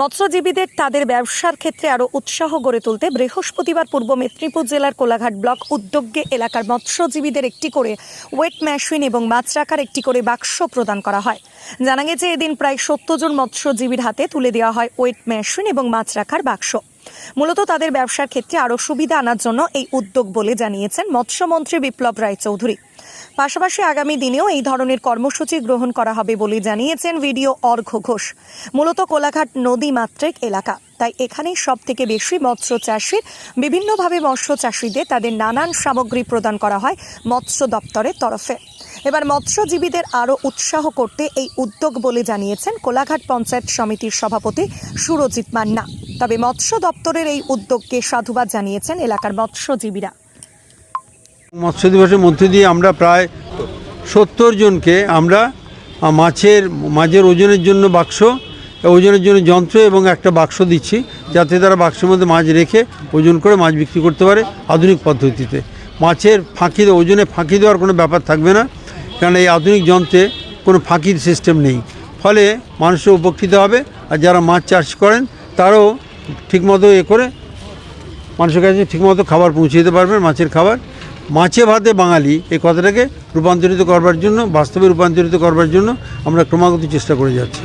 মৎস্যজীবীদের তাদের ব্যবসার ক্ষেত্রে আরও উৎসাহ গড়ে তুলতে বৃহস্পতিবার পূর্ব মেদিনীপুর জেলার কোলাঘাট ব্লক উদ্যোগে এলাকার মৎস্যজীবীদের একটি করে ওয়েট মেশিন এবং মাছ রাখার একটি করে বাক্স প্রদান করা হয়। জানা গেছে, এদিন প্রায় সত্তর জন মৎস্যজীবীর হাতে তুলে দেওয়া হয় ওয়েট মেশিন এবং মাছ রাখার বাক্স। মূলত তাদের ব্যবসার ক্ষেত্রে আরও সুবিধা আনার জন্য এই উদ্যোগ বলে জানিয়েছেন মৎস্যমন্ত্রী বিপ্লব রায়চৌধুরী। পাশাপাশি আগামী দিনেও এই ধরনের কর্মসূচি গ্রহণ করা হবে বলে জানিয়েছেন ভিডিও অর্ঘ্য ঘোষ, মূলত কোলাঘাট নদী মাত্রিক এলাকা। তাই এখানেই সব থেকে বেশি মৎস্য চাষির বিভিন্নভাবে মৎস্য চাষিদের তাদের নানান সামগ্রী প্রদান করা হয় মৎস্য দপ্তরের তরফে। এবার মৎস্যজীবীদের আরও উৎসাহ করতে এই উদ্যোগ বলে জানিয়েছেন কোলাঘাট পঞ্চায়েত সমিতির সভাপতি সুরজিৎ মান্না। তবে মৎস্য দপ্তরের এই উদ্যোগকে সাধুবাদ জানিয়েছেন এলাকার মৎস্যজীবীরা। মৎস্য দিবসের মধ্যে দিয়ে আমরা প্রায় সত্তর জনকে আমরা মাছের মাছের ওজনের জন্য বাক্স, ওজনের জন্য যন্ত্র এবং একটা বাক্স দিচ্ছি, যাতে তারা বাক্সের মধ্যে মাছ রেখে ওজন করে মাছ বিক্রি করতে পারে আধুনিক পদ্ধতিতে। মাছের ফাঁকি, ওজনে ফাঁকি দেওয়ার কোনো ব্যাপার থাকবে না কারণ এই আধুনিক যন্ত্রে কোনো ফাঁকির সিস্টেম নেই। ফলে মানুষও উপকৃত হবে, আর যারা মাছ চাষ করেন, তারাও ঠিকমতো এ করে মানুষের কাছে ঠিকমতো খাবার পৌঁছে দিতে পারবেন মাছের খাবার। মাছে ভাতে বাঙালি, এই কথাটাকে রূপান্তরিত করবার জন্য, বাস্তবে রূপান্তরিত করবার জন্য আমরা ক্রমাগত চেষ্টা করে যাচ্ছি।